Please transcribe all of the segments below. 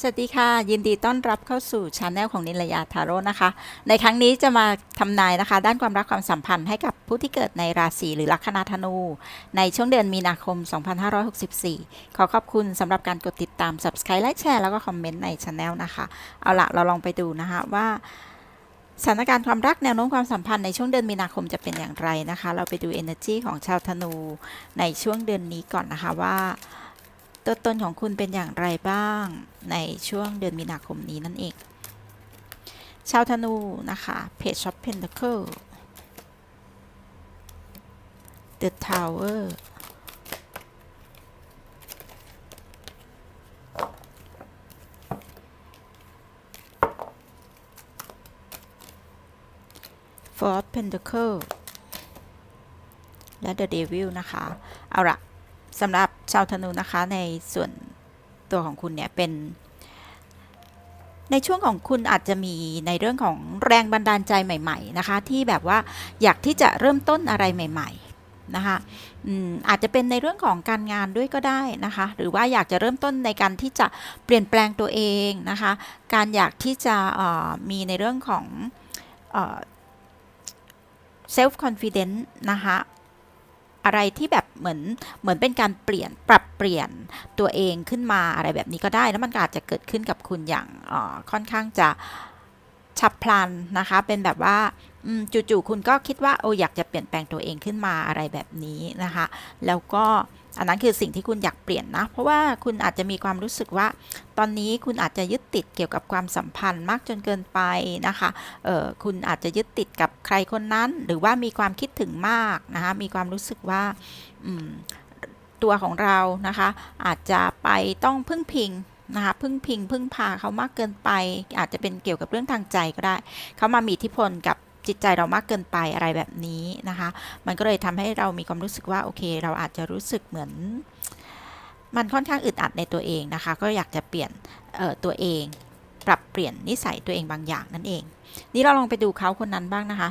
สวัสดีค่ะ ยินดีต้อนรับเข้าสู่ช anel ของนิลยาทาโร่นะคะ ในครั้งนี้จะมาทำนายนะคะ ด้านความรักความสัมพันธ์ให้กับผู้ที่เกิดในราศีหรือลัคนาธนู ในช่วงเดือนมีนาคม 2564 ขอขอบคุณสำหรับการกดติดตาม subscribe ไลค์แชร์แล้วก็คอมเมนต์ในช anel นะคะ เอาละเราลองไปดูนะคะว่าสถานการณ์ความรักแนวโน้มความสัมพันธ์ในช่วงเดือนมีนาคมจะเป็นอย่างไรนะคะ เราไปดู energy ของชาวธนูในช่วงเดือนนี้ก่อนนะคะว่า ตัวตนของคุณเป็นอย่างไรบ้าง ในช่วงเดือนมีนาคมนี้นั่นเอง ชาวธนูนะคะ Page of Pentacle The Tower Four of Pentacle และ The Devil นะคะ เอาละ สำหรับชาวธนูนะคะในส่วนตัวของคุณเนี่ยเป็น ในช่วงของคุณอาจจะมีในเรื่องของแรงบันดาลใจใหม่ๆนะคะที่แบบว่าอยากที่จะเริ่มต้นอะไรใหม่ ๆนะคะออาจจะเป็นในเรื่องของการงานด้วยก็ได้นะคะหรือว่าอยากจะเริ่มต้นในการที่จะเปลี่ยนแปลงตัวเองนะคะการอยากที่จะมีในเรื่องของเอ่อ self confidence นะคะ อะไรที่แบบเหมือนเหมือนเป็นการเปลี่ยนปรับเปลี่ยนตัวเองขึ้นมาอะไรแบบนี้ก็ได้ แล้วมันอาจจะเกิดขึ้นกับคุณอย่างออค่อนข้างจะฉับพลันนะคะ เป็นแบบว่าจู่ๆคุณก็คิดว่าโอ้อยากจะเปลี่ยนแปลงตัวเองขึ้นมาอะไรแบบนี้นะคะ แล้วก็ อันนั้นคือสิ่งที่คุณอยากเปลี่ยนนะ เพราะว่าคุณอาจจะมีความรู้สึกว่า ตอนนี้คุณอาจจะยึดติดเกี่ยวกับความสัมพันธ์มากจนเกินไปนะคะเออคุณอาจจะยึดติดกับใครคนนั้น หรือว่ามีความคิดถึงมากนะคะ มีความรู้สึกว่าตัวของเรานะคะ อาจจะไปต้องพึ่งพิงนะคะพึ่งพิงพึ่งพาเขามากเกินไป อาจจะเป็นเกี่ยวกับเรื่องทางใจก็ได้ เขามามีอิทธิพลกับ จิตใจเรามากเกินไปอะไรแบบนี้นะคะ มันก็เลยทำให้เรามีความรู้สึกว่าโอเค เราอาจจะรู้สึกเหมือน มันค่อนข้างอึดอัดในตัวเองนะคะ ก็อยากจะเปลี่ยนตัวเอง ปรับเปลี่ยนนิสัยตัวเองบางอย่างนั่นเอง นี่เราลองไปดูเขาคนนั้นบ้างนะคะ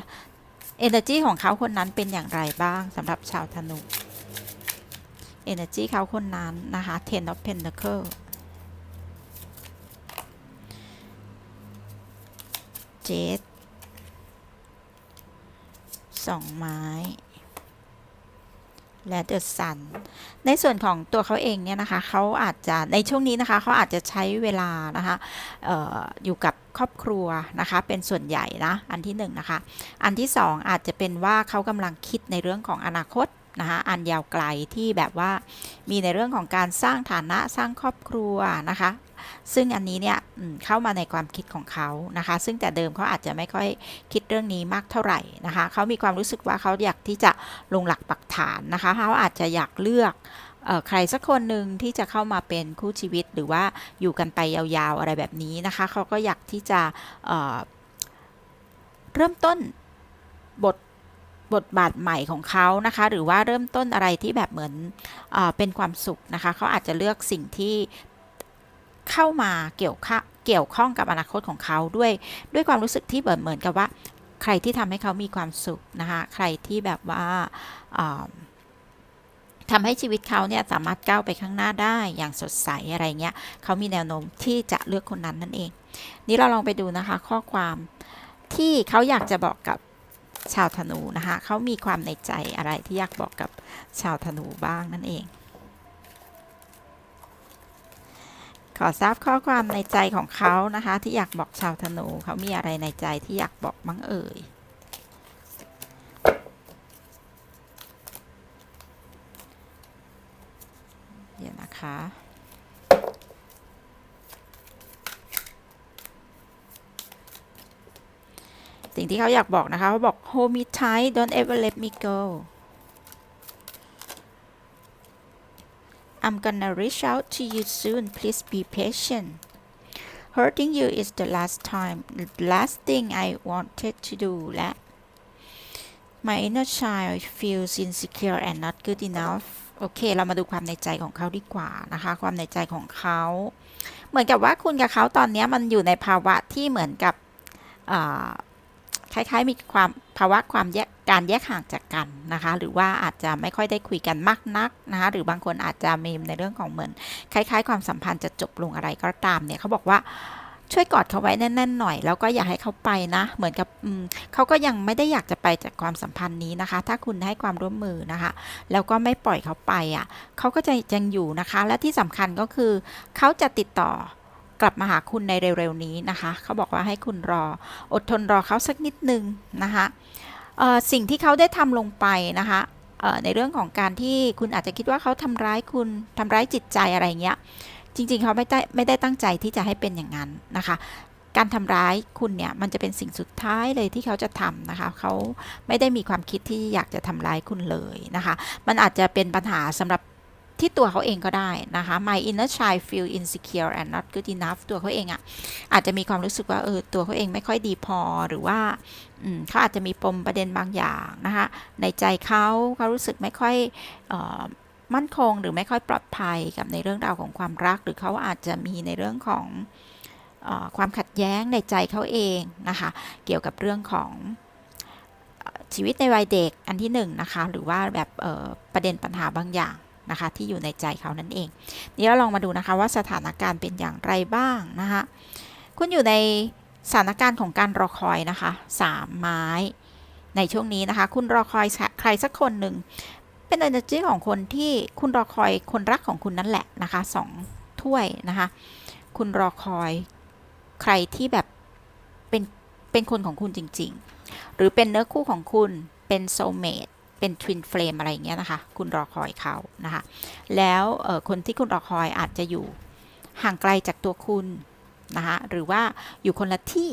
Energy ของเขาคนนั้นเป็นอย่างไรบ้างสำหรับชาวธนู Energy เขาคนนั้นนะคะ Ten of pentacles เจ็ด สองไม้ และเดอะซัน ในส่วนของตัวเขาเองเนี่ยนะคะเขาอาจจะในช่วงนี้นะคะเขาอาจจะใช้เวลานะคะอออยู่กับครอบครัวนะคะเป็นส่วนใหญ่นะอันที่หนึ่งนะคะอันที่สองอาจจะเป็นว่าเขากำลังคิดในเรื่องของอนาคตนะคะอันยาวไกลที่แบบว่ามีในเรื่องของการสร้างฐานะสร้างครอบครัวนะคะ ซึ่งอันนี้เนี่ยเข้ามาในความคิดของเขานะคะ ซึ่งแต่เดิมเขาอาจจะไม่ค่อยคิดเรื่องนี้มากเท่าไหร่นะคะ เขามีความรู้สึกว่าเขาอยากที่จะลงหลักปักฐานนะคะ เขาอาจจะอยากเลือกใครสักคนหนึ่งที่จะเข้ามาเป็นคู่ชีวิตหรือว่าอยู่กันไปยาวๆอะไรแบบนี้นะคะ เขาก็อยากที่จะเเริ่มต้นบทบทบาทใหม่ของเขานะคะ หรือว่าเริ่มต้นอะไรที่แบบเหมือนเอเป็นความสุขนะคะ เขาอาจจะเลือกสิ่งที่ เข้ามาเกี่ยวข้าเกี่ยวข้องกับอนาคตของเขาด้วย ด้วยความรู้สึกที่เหมือนเหมือนกับว่า ใครที่ทำให้เขามีความสุขนะคะใครที่แบบว่าอ่าทำให้ชีวิตเขาเนี่ยสามารถก้าวไปข้างหน้าได้อย่างสดใสอะไรเงี้ยเขามีแนวโน้มที่จะเลือกคนนั้นนั่นเอง นี่เราลองไปดูนะคะ ข้อความที่เขาอยากจะบอกกับชาวธนูนะคะเขามีความในใจอะไรที่อยากบอกกับชาวธนูบ้างนั่นเอง ขอทราบข้อความในใจของเขานะคะ ที่อยากบอกชาวธนูเขามีอะไรในใจที่อยากบอกบ้งเอ่ยเดี๋ยวนะคะสิ่งที่เขาอยากบอกนะคะเขาบอก hold me tight don't ever let me go I'm gonna reach out to you soon please be patient hurting you is the last time the last thing I wanted to do และ My inner child feels insecure and not good enough โอเค เรามาดูความในใจของเขาดีกว่านะคะ ความในใจของเขา เหมือนกับว่าคุณกับเขาตอนนี้มันอยู่ในภาวะที่เหมือนกับอ่าคล้ายๆมีความภาวะความแยก การแยกห่างจากกันนะคะ หรือว่าอาจจะไม่ค่อยได้คุยกันมากนักนะคะหรือบางคนอาจจะมีในเรื่องของเหมือนคล้าย ๆ ความสัมพันธ์จะจบลงอะไรก็ตามเนี่ยเขาบอกว่าช่วยกอดเขาไว้แน่นๆหน่อยแล้วก็อย่าให้เขาไปนะ เหมือนกับเขาก็ยังไม่ได้อยากจะไปจากความสัมพันธ์นี้นะคะ ถ้าคุณให้ความร่วมมือนะคะ แล้วก็ไม่ปล่อยเขาไปอะเขาก็จะยังอยู่นะคะ และที่สำคัญก็คือเขาจะติดต่อกลับมาหาคุณในเร็วๆนี้นะคะ เขาบอกว่าให้คุณรออดทนรอเขาสักนิดนึงนะคะเสิ่งที่เขาได้ทำลงไปนะคะในเรื่องของการที่คุณอาจจะคิดว่าเขาทำร้ายคุณทำร้ายจิตใจอะไรเงี้ย จริง ๆ เขาไม่ได้ไม่ได้ตั้งใจที่จะให้เป็นอย่างนั้นนะคะ การทำร้ายคุณเนี่ยมันจะเป็นสิ่งสุดท้ายเลยที่เขาจะทำนะคะ เขาไม่ได้มีความคิดที่อยากจะทำร้ายคุณเลยนะคะ มันอาจจะเป็นปัญหาสำหรับ ที่ตัวเขาเองก็ได้นะคะ my inner child feel insecure and not good enough ตัวเขาเองอะ่ะอาจจะมีความรู้สึกว่าเออตัวเขาเองไม่ค่อยดีพอหรือว่าเขาอาจจะมีปมประเด็นบางอย่างนะคะในใจเขาเขารู้สึกไม่ค่อยออมั่นคงหรือไม่ค่อยปลอดภัยกับในเรื่องราวของความรัก หรือเขาอาจจะมีในเรื่องของออความขัดแย้งในใจเขาเองนะคะเกี่ยวกับเรื่องของชีวิตในวัยเด็กอันที่หนึ่งนะคะหรือว่าแบบประเด็นปัญหาบางอย่าง นะคะ ที่อยู่ในใจเขานั่นเอง นี่เราลองมาดูนะคะว่าสถานการณ์เป็นอย่างไรบ้างนะคะคุณอยู่ในสถานการณ์ของการรอคอยนะคะสามไม้ ในช่วงนี้นะคะ คุณรอคอยใครสักคนหนึ่งเป็น energy ของคนที่คุณรอคอยคนรักของคุณนั่นแหละนะคะสองถ้วยนะคะ คุณรอคอยใครที่แบบเป็นเป็นคนของคุณจริง ๆ หรือเป็นเนื้อคู่ของคุณเป็น soulmate เป็น twin flame อะไรอย่างเงี้ยนะคะ คุณรอคอยเขานะคะ แล้วคนที่คุณรอคอยอาจจะอยู่ห่างไกลจากตัวคุณนะคะหรือว่าอยู่คนละที่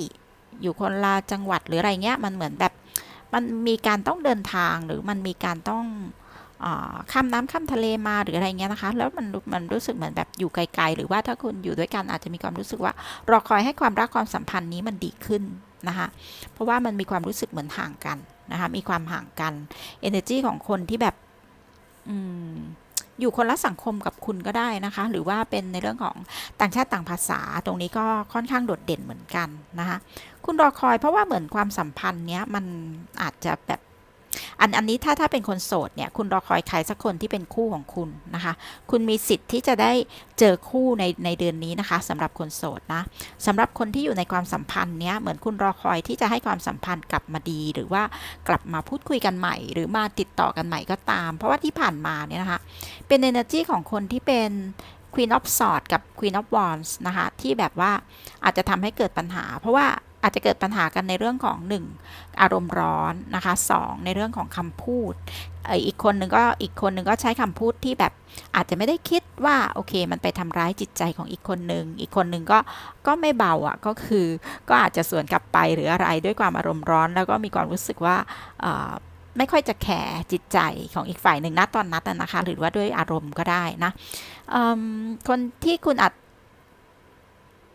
อยู่คนละจังหวัดหรืออะไรเงี้ยมันเหมือนแบบมันมีการต้องเดินทางหรือมันมีการต้องอข้ามน้ำข้ามทะเลมาหรืออะไรเงี้ยนะคะ แล้วมันมันรู้สึกเหมือนแบบอยู่ไกลๆ หรือว่าถ้าคุณอยู่ด้วยกันอาจจะมีความรู้สึกว่ารอคอยให้ความรักความสัมพันธ์นี้มันดีขึ้นนะคะเพราะว่ามันมีความรู้สึกเหมือนห่างกัน นะคะมีความห่างกัน energy ของคนที่แบบอืมอยู่คนละสังคมกับคุณก็ได้นะคะ หรือว่าเป็นในเรื่องของต่างชาติต่างภาษาตรงนี้ก็ค่อนข้างโดดเด่นเหมือนกันนะคะ คุณรอคอยเพราะว่าเหมือนความสัมพันธ์เนี้ยมันอาจจะแบบ อันอันนี้ถ้าถ้าเป็นคนโสดเนี่ยคุณรอคอยใครสักคนที่เป็นคู่ของคุณนะคะ คุณมีสิทธิ์ที่จะได้เจอคู่ในในเดือนนี้นะคะสำหรับคนโสดนะสำหรับคนที่อยู่ในความสัมพันธ์เนี้ยเหมือนคุณรอคอยที่จะให้ความสัมพันธ์กลับมาดี หรือว่ากลับมาพูดคุยกันใหม่ หรือมาติดต่อกันใหม่ก็ตาม เพราะว่าที่ผ่านมาเนี่ยนะคะ เป็น energy ของคนที่เป็น Queen of Swords กับ Queen of Wands นะคะ ที่แบบว่าอาจจะทำให้เกิดปัญหา เพราะว่า อาจจะเกิดปัญหากันในเรื่องของ 1 อารมณ์ร้อนนะคะ 2 ในเรื่องของคำพูดอีกคนหนึ่งก็อีกคนหนึ่งก็ใช้คำพูดที่แบบอาจจะไม่ได้คิดว่าโอเค มันไปทำร้ายจิตใจของอีกคนหนึ่งอีกคนหนึ่งก็ก็ไม่เบาอะก็คือก็อาจจะสวนกลับไปหรืออะไรด้วยความอารมณ์ร้อน แล้วก็มีความรู้สึกว่าไม่ค่อยจะแคร์จิตใจของอีกฝ่ายหนึ่งนะตอนนัดนะคะ หรือว่าด้วยอารมณ์ก็ได้นะคนที่คุณอาจ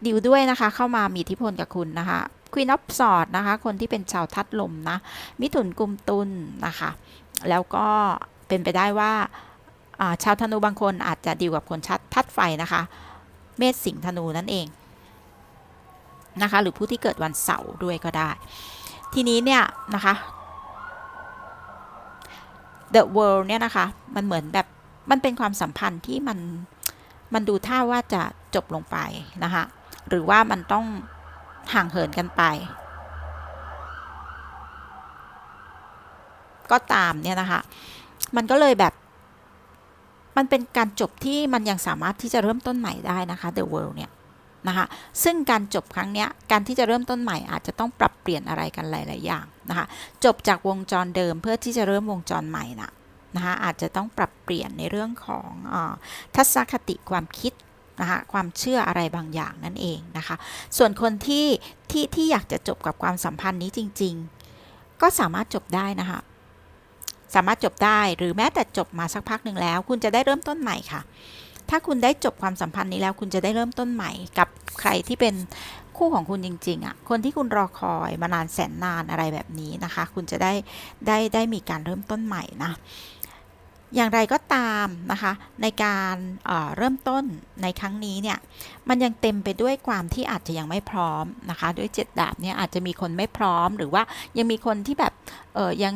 ดิวด้วยนะคะ เข้ามามีอิทธิพลกับคุณนะคะ Queen of Swords นะคะ คนที่เป็นชาวทัดลมนะ มิถุนกุมตุลนะคะ แล้วก็เป็นไปได้ว่าชาวธนูบางคนอาจจะดีลกับคนชัดทัดไฟนะคะ เมษสิงห์ธนูนั่นเองนะคะ หรือผู้ที่เกิดวันเสาร์ด้วยก็ได้ ทีนี้เนี่ยนะคะ The World เนี่ยนะคะ มันเหมือนแบบมันเป็นความสัมพันธ์ที่มัน มันดูท่าว่าจะจบลงไปนะคะ หรือว่ามันต้อง ห่างเหินกันไป ก็ตามเนี่ยนะคะ มันก็เลยแบบ มันเป็นการจบที่มันยังสามารถที่จะเริ่มต้นใหม่ได้นะคะ The World เนี่ยนะคะซึ่งการจบครั้งเนี้ยการที่จะเริ่มต้นใหม่อาจจะต้องปรับเปลี่ยนอะไรกันหลาย ๆ อย่างนะคะจบจากวงจรเดิมเพื่อที่จะเริ่มวงจรใหม่นะนะคะอาจจะต้องปรับเปลี่ยนในเรื่องของอาทัศนคติความคิด นะคะความเชื่ออะไรบางอย่างนั่นเองนะคะ ส่วนคนที่ที่ที่อยากจะจบกับความสัมพันธ์นี้จริง ๆ ก็สามารถจบได้นะคะสามารถจบได้หรือแม้แต่จบมาสักพักหนึ่งแล้ว คุณจะได้เริ่มต้นใหม่ค่ะ ถ้าคุณได้จบความสัมพันธ์นี้แล้ว คุณจะได้เริ่มต้นใหม่ กับใครที่เป็นคู่ของคุณจริง ๆอะ่ะคนที่คุณรอคอยมานานแสนนานอะไรแบบนี้นะคะ คุณจะได้ได้ได้มีการเริ่มต้นใหม่นะ อย่างไรก็ตามนะคะ ในการเอ่อเริ่มต้นในครั้งนี้เนี่ย มันยังเต็มไปด้วยความที่อาจจะยังไม่พร้อมนะคะ ด้วยเจ็ดดาบเนี่ยอาจจะมีคนไม่พร้อม หรือว่ายังมีคนที่แบบเออยัง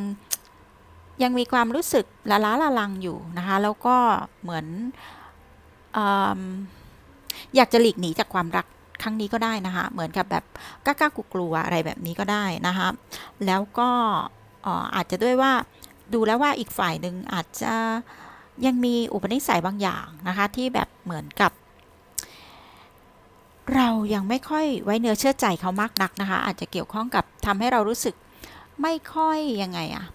ยังมีความรู้สึกละล้าละลังอยู่นะคะ แล้วก็เหมือนออยากจะหลีกหนีจากความรักครั้งนี้ก็ได้นะคะ เหมือนกับแบบกล้ากลัวอะไรแบบนี้ก็ได้นะคะ แล้วก็เอ่ออาจจะด้วยว่า ดูแล้วว่าอีกฝ่ายหนึ่งอาจจะยังมีอุปนิสัยบางอย่างนะคะ ที่แบบเหมือนกับ เรายังไม่ค่อยไว้เนื้อเชื่อใจเขามากนักนะคะ อาจจะเกี่ยวข้องกับทำให้เรารู้สึกไม่ค่อยยังไงอะ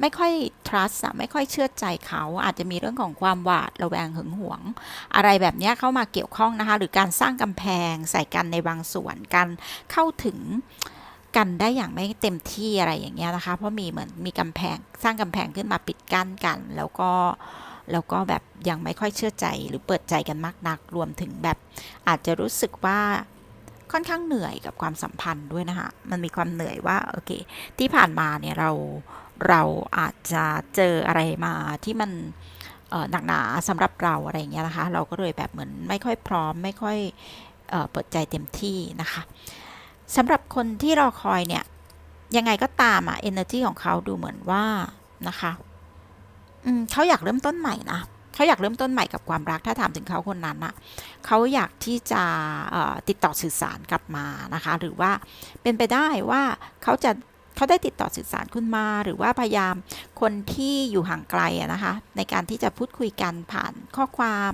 ไม่ค่อย trust อะไม่ค่อยเชื่อใจเขา อาจจะมีเรื่องของความหวาดระแวงหึงหวง อะไรแบบนี้เข้ามาเกี่ยวข้องนะคะ หรือการสร้างกำแพงใส่กันในบางส่วน การเข้าถึง กันได้อย่างไม่เต็มที่อะไรอย่างเงี้ยนะคะ เพราะมีเหมือนมีกำแพงสร้างกำแพงขึ้นมาปิดกั้นกัน แล้วก็แล้วก็แบบยังไม่ค่อยเชื่อใจหรือเปิดใจกันมากนักรวมถึงแบบ อาจจะรู้สึกว่าค่อนข้างเหนื่อยกับความสัมพันธ์ด้วยนะคะมันมีความเหนื่อยว่าโอเค ที่ผ่านมาเนี่ยเราเราอาจจะเจออะไรมาที่มันหนักหนาสำหรับเราอะไรอย่างเงี้ยนะคะ เราก็เลยแบบเหมือนไม่ค่อยพร้อมไม่ค่อยเออเปิดใจเต็มที่นะคะ สำหรับคนที่รอคอยเนี่ย ยังไงก็ตามอะ energy ของเขาดูเหมือนว่านะคะอืมเขาอยากเริ่มต้นใหม่นะเขาอยากเริ่มต้นใหม่กับความรักถ้าถามถึงเขาคนนั้นอะเขาอยากที่จะติดต่อสื่อสารกลับมานะคะ หรือว่าเป็นไปได้ว่าเขาจะเขาได้ติดต่อสื่อสารคุณมา หรือว่าพยายามคนที่อยู่ห่างไกลอะนะคะ ในการที่จะพูดคุยกันผ่านข้อความ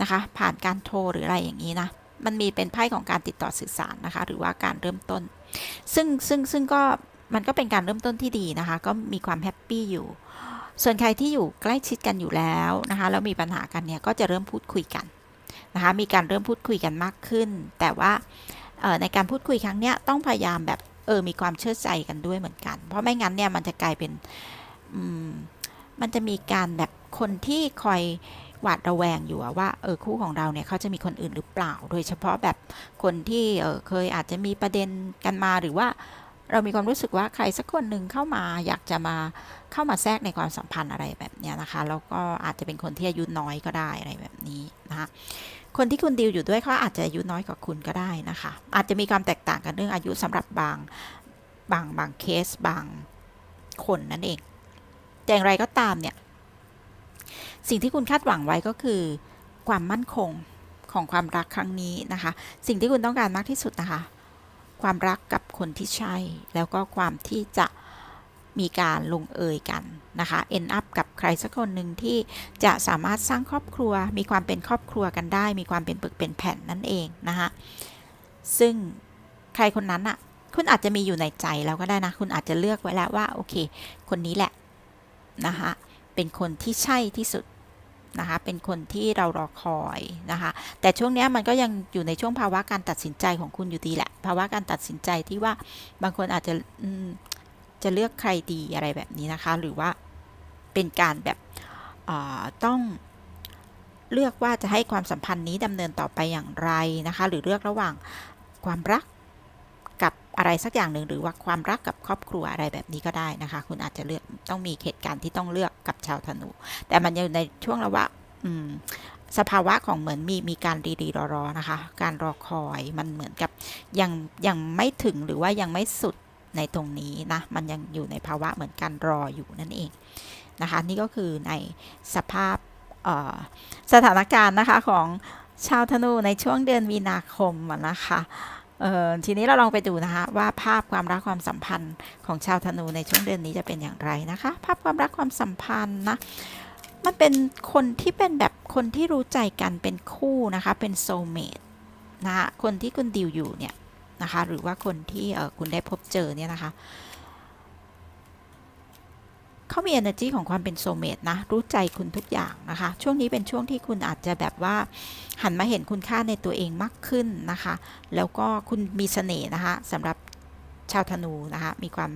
นะคะ ผ่านการโทรหรืออะไรอย่างนี้นะ มันมีเป็นไพ่ของการติดต่อสื่อสารนะคะ หรือว่าการเริ่มต้น ซึ่งซึ่งซึ่งก็มันก็เป็นการเริ่มต้นที่ดีนะคะ ก็มีความแฮปปี้อยู่ ส่วนใครที่อยู่ใกล้ชิดกันอยู่แล้วนะคะ แล้วมีปัญหากันเนี่ย ก็จะเริ่มพูดคุยกันนะคะ มีการเริ่มพูดคุยกันมากขึ้น แต่ว่าในการพูดคุยครั้งเนี้ยต้องพยายามแบบเออ มีความเชื่อใจกันด้วยเหมือนกัน เพราะไม่งั้นเนี่ยมันจะกลายเป็น อืม มันจะมีการแบบคนที่คอย หวาดระแวงอยู่ว่าเออคู่ของเราเนี่ยเขาจะมีคนอื่นหรือเปล่า โดยเฉพาะแบบคนที่เออเคยอาจจะมีประเด็นกันมาหรือว่าเรามีความรู้สึกว่าใครสักคนหนึ่งเข้ามาอยากจะมาเข้ามาแทรกในความสัมพันธ์อะไรแบบนี้นะคะแล้วก็อาจจะเป็นคนที่อายุน้อยก็ได้อะไรแบบนี้นะคะคนที่คุณดีลอยู่ด้วยเขาอาจจะอายุน้อยกว่าคุณก็ได้นะคะ อาจจะมีความแตกต่างกันเรื่องอายุสำหรับบางบางบางเคสบางคนนั่นเองแต่อย่างไรก็ตามเนี่ย สิ่งที่คุณคาดหวังไว้ก็คือ ความมั่นคงของความรักครั้งนี้นะคะ สิ่งที่คุณต้องการมากที่สุดนะคะ ความรักกับคนที่ใช่ แล้วก็ความที่จะมีการลงเอยกันนะคะ end up กับใครสักคนหนึ่งที่จะสามารถสร้างครอบครัว มีความเป็นครอบครัวกันได้ มีความเป็นปึกเป็นแผ่นนั่นเองนะคะซึ่งใครคนนั้นอะคุณอาจจะมีอยู่ในใจแล้วก็ได้นะ คุณอาจจะเลือกไว้แล้วว่า โอเค คนนี้แหละนะคะ เป็นคนที่ใช่ที่สุดนะคะเป็นคนที่เรารอคอยนะคะแต่ช่วงนี้มันก็ยังอยู่ในช่วงภาวะการตัดสินใจของคุณอยู่ดีแหละภาวะการตัดสินใจที่ว่าบางคนอาจจะจะเลือกใครดีอะไรแบบนี้นะคะ หรือว่าเป็นการแบบต้องเลือกว่าจะให้ความสัมพันธ์นี้ดำเนินต่อไปอย่างไรนะคะ หรือเลือกระหว่างความรัก กับอะไรสักอย่างหนึ่งหรือว่าความรักกับครอบครัวอะไรแบบนี้ก็ได้นะคะ คุณอาจจะเลือกต้องมีเหตุการณ์ที่ต้องเลือกกับชาวธนู แต่มันอยู่ในช่วงระหว่างสภาวะของเหมือนมีมีการรีรีรอๆนะคะ การรอคอยมันเหมือนกับยังยังไม่ถึงหรือว่ายังไม่สุดในตรงนี้นะ มันยังอยู่ในภาวะเหมือนการรออยู่นั่นเองนะคะ นี่ก็คือในสภาพสถานการณ์นะคะของชาวธนูในช่วงเดือนมีนาคมนะคะ ทีนี้เราลองไปดูนะคะว่าภาพความรักความสัมพันธ์ของชาวธนูในช่วงเดือนนี้จะเป็นอย่างไรนะคะ ภาพความรักความสัมพันธ์นะมันเป็นคนที่เป็นแบบคนที่รู้ใจกันเป็นคู่นะคะ เป็นโซเมตนะคะคนที่คุณดิวอยู่เนี่ยนะคะ หรือว่าคนที่คุณได้พบเจอเนี่ยนะคะ เขามี energy ของความเป็นโซเมตนะ รู้ใจคุณทุกอย่างนะคะ ช่วงนี้เป็นช่วงที่คุณอาจจะแบบว่า หันมาเห็นคุณค่าในตัวเองมากขึ้นนะคะ แล้วก็คุณมีเสน่ห์นะคะสำหรับชาวธนูนะคะ มีความ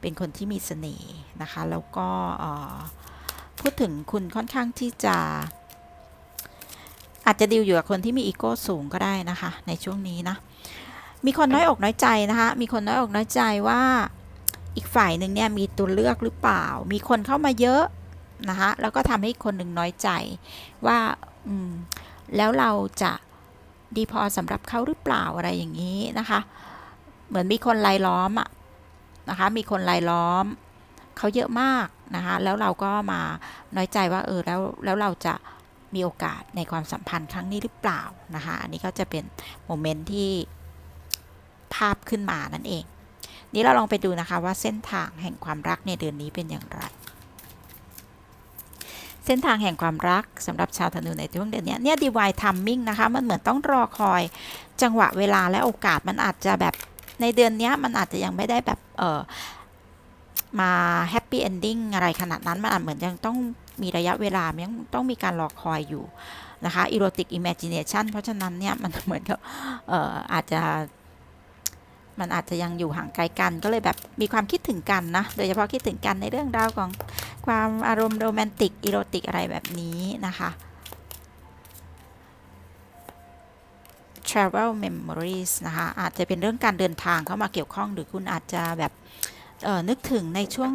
เป็นคนที่มีเสน่ห์นะคะ แล้วก็พูดถึงคุณค่อนข้างที่จะอาจจะดีลอยู่กับคนที่มีอีโก้สูงก็ได้นะคะ ในช่วงนี้นะ มีคนน้อยอกน้อยใจนะคะ มีคนน้อยอกน้อยใจว่า อีกฝ่ายหนึ่งเนี่ยมีตัวเลือกหรือเปล่า มีคนเข้ามาเยอะนะคะแล้วก็ทำให้คนหนึ่งน้อยใจว่าอืมแล้วเราจะดีพอสำหรับเขาหรือเปล่าอะไรอย่างนี้นะคะ เหมือนมีคนรายล้อมอะนะคะ มีคนรายล้อมเขาเยอะมากนะคะ แล้วเราก็มาน้อยใจว่าเออแล้วแล้วเราจะมีโอกาสในความสัมพันธ์ครั้งนี้หรือเปล่านะคะ อันนี้ก็จะเป็นโมเมนต์ที่ภาพขึ้นมานั่นเอง นี้เราลองไปดูนะคะว่าเส้นทางแห่งความรักในเดือนนี้เป็นอย่างไร เส้นทางแห่งความรักสำหรับชาวธนูในช่วงเดือนนี้เนี่ย divine timing นะคะ มันเหมือนต้องรอคอย จังหวะเวลาและโอกาสมันอาจจะแบบในเดือนนี้มันอาจจะยังไม่ได้แบบเออมาแฮปปี้เอนดิ้งอะไรขนาดนั้นมันอาจเหมือนยังต้องมีระยะเวลามันยังต้องมีการรอคอยอยู่นะคะอีโรติกอิมเมจิเนชันเพราะฉะนั้นเนี่ยมันเหมือนกับเอออาจจะ มันอาจจะยังอยู่ห่างไกลกัน ก็เลยแบบมีความคิดถึงกันนะ โดยเฉพาะคิดถึงกันในเรื่องราวของความอารมณ์โรแมนติกอีโรติกอะไรแบบนี้นะคะ travel memories นะคะ อาจจะเป็นเรื่องการเดินทางเข้ามาเกี่ยวข้อง หรือคุณอาจจะแบบเอ่อนึกถึงในช่วง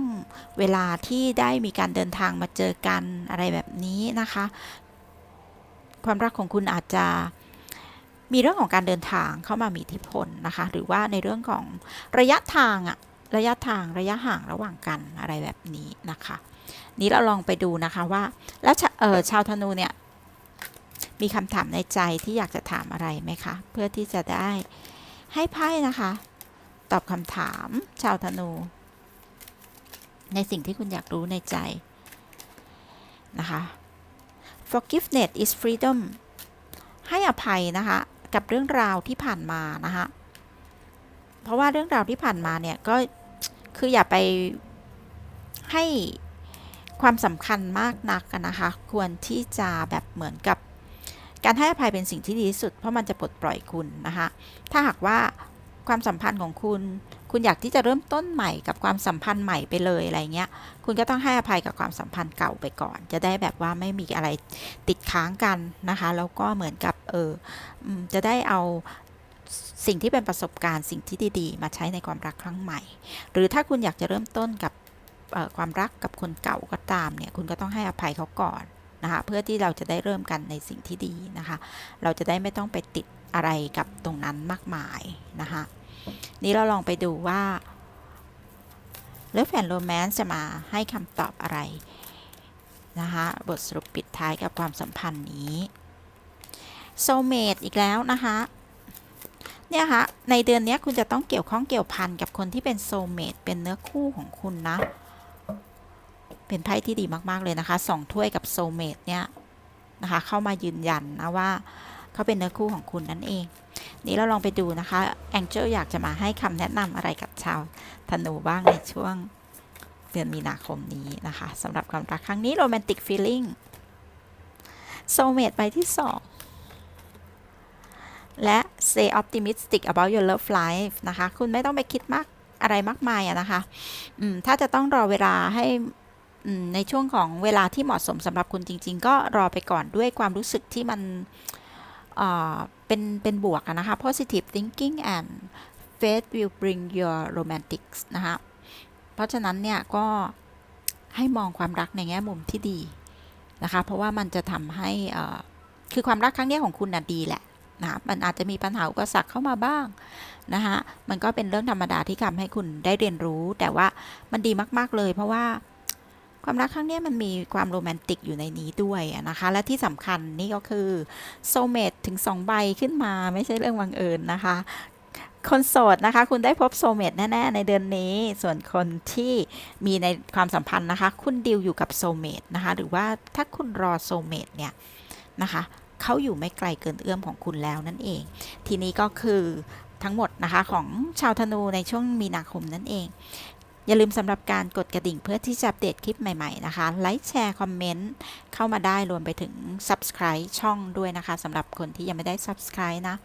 เวลาที่ได้มีการเดินทางมาเจอกันอะไรแบบนี้นะคะ ความรักของคุณอาจจะ มีเรื่องของการเดินทางเข้ามามีอิทธิพลนะคะ หรือว่าในเรื่องของระยะทางอะระยะทางระยะห่างระหว่างกันอะไรแบบนี้นะคะ นี้เราลองไปดูนะคะว่า แล้วชาชาวธนูเนี่ยมีคำถามในใจที่อยากจะถามอะไรไหมคะ เพื่อที่จะได้ให้ไพ่นะคะ ตอบคำถามชาวธนู ในสิ่งที่คุณอยากรู้ในใจนะคะ forgiveness is freedom ให้อภัยนะคะ กับเรื่องราวที่ผ่านมานะคะเพราะว่าเรื่องราวที่ผ่านมาเนี่ยก็คืออย่าไปให้ความสำคัญมากนักนะคะ ควรที่จะแบบเหมือนกับ การให้อภัยเป็นสิ่งที่ดีที่สุด เพราะมันจะปลดปล่อยคุณนะคะ ถ้าหากว่าความสัมพันธ์ของคุณ คุณอยากที่จะเริ่มต้นใหม่กับความสัมพันธ์ใหม่ไปเลยอะไรเงี้ย คุณก็ต้องให้อภัยกับความสัมพันธ์เก่าไปก่อน จะได้แบบว่าไม่มีอะไรติดค้างกันนะคะ แล้วก็เหมือนกับเออจะได้เอาสิ่งที่เป็นประสบการณ์สิ่งที่ดีๆ มาใช้ในความรักครั้งใหม่ หรือถ้าคุณอยากจะเริ่มต้นกับความรักกับคนเก่าก็ตามเนี่ย คุณก็ต้องให้อภัยเขาก่อนนะคะ เพื่อที่เราจะได้เริ่มกันในสิ่งที่ดีนะคะ เราจะได้ไม่ต้องไปติดอะไรกับตรงนั้นมากมายนะคะ นี้เราลองไปดูว่าเลิฟแอนโรแมนซ์จะมาให้คำตอบอะไร นะคะบทสรุปปิดท้ายกับความสัมพันธ์นี้โซเมดอีกแล้วนะคะเนี่ยคะในเดือนนี้คุณจะต้องเกี่ยวข้องเกี่ยวพันกับคนที่เป็นโซเมดเป็นเนื้อคู่ของคุณนะ เป็นไพ่ที่ดีมาก ๆ เลยนะคะสองถ้วยกับโซเมดเนี่ยนะคะเข้ามายืนยันนะว่าเขาเป็นเนื้อคู่ของคุณนั่นเอง นี้เราลองไปดูนะคะแองเจิลอยากจะมาให้คำแนะนำอะไรกับชาวธนูบ้างในช่วงเดือนมีนาคมนี้นะคะสำหรับความรักครั้งนี้โรแมนติกฟีลิ่งโซเมดไปที่สองและ stay optimistic about your love life นะคะ คุณไม่ต้องไปคิดมากอะไรมากมายอะนะคะถ้าจะต้องรอเวลาให้ในช่วงของเวลาที่เหมาะสมสำหรับคุณจริง ๆ ก็รอไปก่อนด้วยความรู้สึกที่มัน เป็นเป็นบวกนะคะ positive thinking and faith will bring your romantics นะคะเพราะฉะนั้นเนี่ยก็ให้มองความรักในแง่มุมที่ดีนะคะ เพราะว่ามันจะทำให้คือความรักครั้งนี้ของคุณน่ะดีแหละนะมันอาจจะมีปัญหาอุปสรรคเข้ามาบ้างนะคะมันก็เป็นเรื่องธรรมดาที่ทำให้คุณได้เรียนรู้ แต่ว่ามันดีมาก ๆเลย เพราะว่า ความรักครั้งนี้มันมีความโรแมนติกอยู่ในนี้ด้วยนะคะ และที่สำคัญนี่ก็คือโซเมตถึง 2 ใบขึ้นมาไม่ใช่เรื่องบังเอิญนะคะ คนโสดนะคะ คุณได้พบโซเมตแน่ๆในเดือนนี้ ส่วนคนที่มีในความสัมพันธ์นะคะ คุณดิวอยู่กับโซเมตนะคะ หรือว่าถ้าคุณรอโซเมตเนี่ยนะคะเขาอยู่ไม่ไกลเกินเอื้อมของคุณแล้วนั่นเอง ทีนี้ก็คือทั้งหมดนะคะของชาวธนูในช่วงมีนาคมนั่นเอง อย่าลืมสำหรับการกดกระดิ่งเพื่อที่จะอัปเดตคลิปใหม่ๆนะคะ ไลค์แชร์คอมเมนต์เข้ามาได้รวมไปถึง Subscribe ช่องด้วยนะคะสำหรับคนที่ยังไม่ได้ Subscribe นะ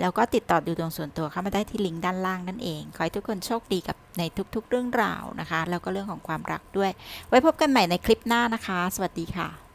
แล้วก็ติดต่อดูดวงส่วนตัวเข้ามาได้ที่ลิงก์ด้านล่างนั่นเอง ขอให้ทุกคนโชคดีกับในทุกๆ เรื่องราวนะคะ แล้วก็เรื่องของความรักด้วย ไว้พบกันใหม่ในคลิปหน้านะคะ สวัสดีค่ะ